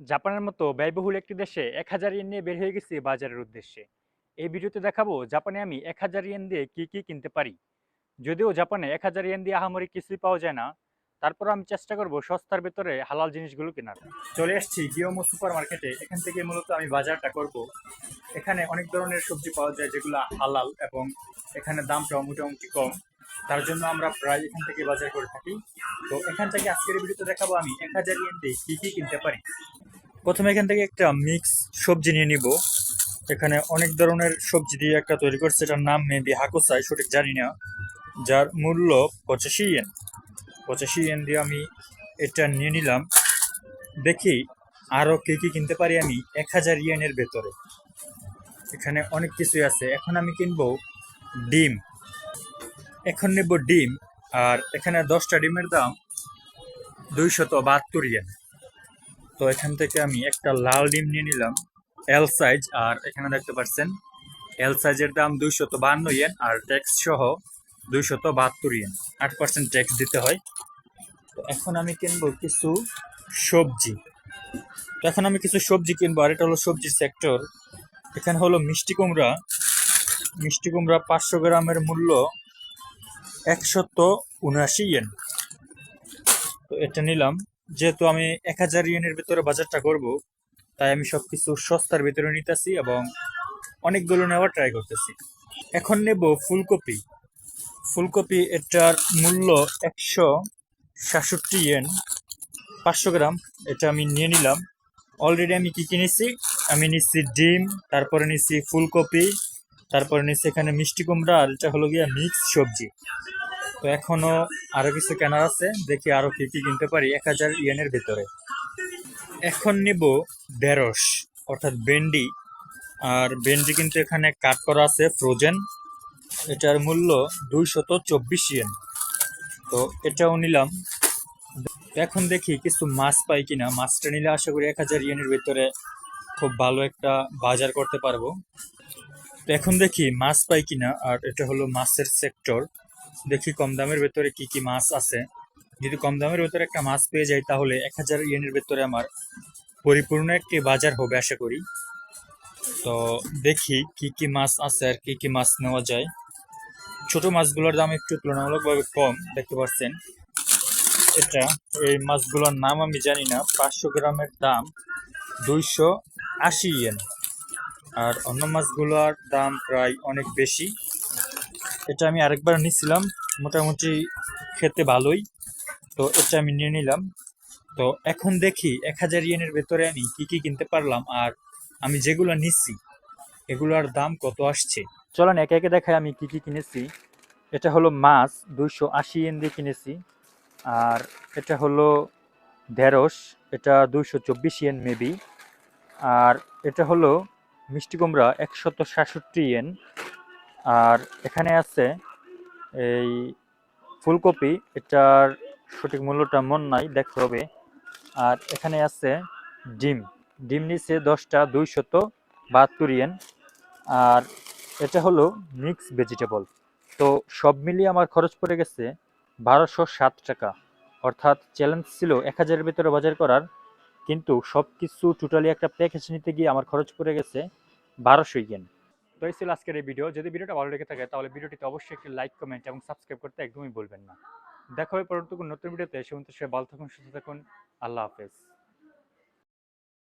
জাপানের মতো ব্যয়বহুল একটি দেশে এক হাজার ইয়েন নিয়ে বের হয়ে গেছি বাজারের উদ্দেশ্যে। এই ভিডিওতে দেখাবো জাপানে আমি এক হাজার ইয়েন দিয়ে কি কি কিনতে পারি। যদিও জাপানে এক হাজার ইয়েন দিয়ে আহামরি কিছুই পাওয়া যায় না, তারপর আমি চেষ্টা করব সস্তার ভেতরে হালাল জিনিসগুলো কেনার। চলে এসেছি গিওমো সুপার মার্কেটে এখান থেকে মূলত আমি বাজারটা করব। এখানে অনেক ধরনের সবজি পাওয়া যায় যেগুলো হালাল এবং এখানে দামটাও মোটামুটি কম। তার জন্য আমরা প্রায় এখান থেকে বাজার করে থাকি। তো এখান থেকে আজকের ভিডিওতে দেখাবো আমি এক হাজার ইয়েন দিয়ে কী কী কিনতে পারি। প্রথমে এখান থেকে একটা মিক্স সবজি নিয়ে নিব। এখানে অনেক ধরনের সবজি দিয়ে একটা তৈরি করছে, এটার নাম মেবি হাকুসাই সঠিক জানি না। যার মূল্য পঁচাশি ইয়েন পঁচাশি ইয়েন দিয়ে আমি এটা নিয়ে নিলাম। দেখি আরও কী কী কিনতে পারি আমি এক হাজার ইয়েনের ভেতরে। এখানে অনেক কিছুই আছে। এখন আমি কিনবো ডিম। এখন নেব ডিম, আর এখানে দশটা ডিমের দাম দুইশত বাহাত্তর ইয়েন তো এখান থেকে আমি একটা লাল ডিম নিয়ে নিলাম এল সাইজ আর এখানে দেখতে পাচ্ছেন এল সাইজের দাম দুইশত বাহান্ন ইয়েন আর ট্যাক্স সহ দুইশত বাহাত্তর ইয়েন আট পার্সেন্ট ট্যাক্স দিতে হয়। তো এখন আমি কিনবো কিছু সবজি। তো এখন আমি কিছু সবজি কিনবো, আর এটা হলো সবজির সেক্টর এখানে হলো মিষ্টি কুমড়া। মিষ্টি কুমড়া পাঁচশো গ্রামের মূল্য একশত উনআশি ইয়েন তো এটা নিলাম। যেহেতু আমি এক হাজার ইয়েনের ভিতরে বাজারটা করব, তাই আমি সবকিছু সস্তার ভিতরে নিতেছি এবং অনেকগুলো নেওয়ার ট্রাই করতেছি। এখন নেব ফুলকপি। ফুলকপি এটার মূল্য একশো সাতষট্টি ইয়েন, পাঁচশো গ্রাম, এটা আমি নিয়ে নিলাম। অলরেডি আমি কি কিনেছি আমি নিচ্ছি ডিম, তারপরে নিচ্ছি ফুলকপি, তারপরে নিচ্ছি এখানে মিষ্টি কুমড়া, আর এটা হলো গিয়া মিক্স সবজি। তো এখনও আরও কিছু কেনার আছে, দেখি আরও কি কি কিনতে পারি, এক হাজার ইয়েনের ভিতরে। এখন নিব ঢেঁড়স, অর্থাৎ ভেন্ডি। আর ভেন্ডি কিন্তু এখানে কাট করা আছে ফ্রোজেন এটার মূল্য দুইশত চব্বিশ ইয়েন তো এটাও নিলাম। এখন দেখি কিছু মাছ পাই কিনা। মাছটা নিলে আশা করি এক হাজার ইয়েনের ভিতরে খুব ভালো একটা বাজার করতে পারব। এখন দেখি মাছ পাই কিনা, আর এটা হলো মাছের সেক্টর দেখি কম দামের ভেতরে কি কি মাছ আছে। যদি কম দামের ভেতরে একটা মাছ পেয়ে যাই তাহলে এক হাজার ইয়েনের ভেতরে আমার পরিপূর্ণ একটি বাজার হবে আশা করি। তো দেখি কি কি মাছ আছে আর কি কি মাছ নেওয়া যায়। ছোট মাছগুলোর দাম একটু তুলনামূলকভাবে কম, দেখতে পাচ্ছেন। এটা, এই মাছগুলোর নাম আমি জানি না, পাঁচশো গ্রামের দাম দুইশো আশি ইয়েন। আর অন্য মাছগুলোর দাম প্রায় অনেক বেশি। এটা আমি আরেকবার নিচ্ছিলাম মোটামুটি খেতে ভালোই। তো এটা আমি নিয়ে নিলাম। তো এখন দেখি, এক হাজার ইয়েনের ভেতরে আমি কি কি কিনতে পারলাম আর আমি যেগুলো নিচ্ছি, এগুলোর দাম কত আসছে? চলেন একে একে দেখায় আমি কি কি কিনেছি। এটা হলো মাছ, দুইশো আশি ইয়েন দিয়ে কিনেছি। আর এটা হলো ঢেঁড়স, এটা দুইশো চব্বিশ ইয়েন মেবি আর এটা হলো মিষ্টি কুমড়া, একশত সাতষট্টি ইয়েন। আর এখানে আছে এই ফুলকপি, এটার সঠিক মূল্যটা মন নাই, দেখতে হবে। আর এখানে আছে ডিম। ডিম নিচে দশটা, দুইশত বাহাত্তর ইয়েন। আর এটা হলো মিক্স ভেজিটেবল। তো সব মিলিয়ে আমার খরচ পড়ে গেছে বারোশো সাত টাকা। অর্থাৎ চ্যালেঞ্জ ছিল এক হাজারের ভিতরে বাজার করার, কিন্তু সব কিছু টোটালি একটা প্যাকেজ নিতে গিয়ে আমার খরচ পড়ে গেছে বারোশো ইয়েন। তো এই ছিল আজকের এই ভিডিও যদি ভিডিওটা ভালো লেগে থাকে, তাহলে ভিডিওটিতে অবশ্যই একটি লাইক কমেন্ট এবং সাবস্ক্রাইব করতে একদমই বলবেন না। দেখা হবে পরবর্তী নতুন ভিডিওতে সে ভালো থাকুন, সুস্থ থাকুন। আল্লাহ হাফেজ।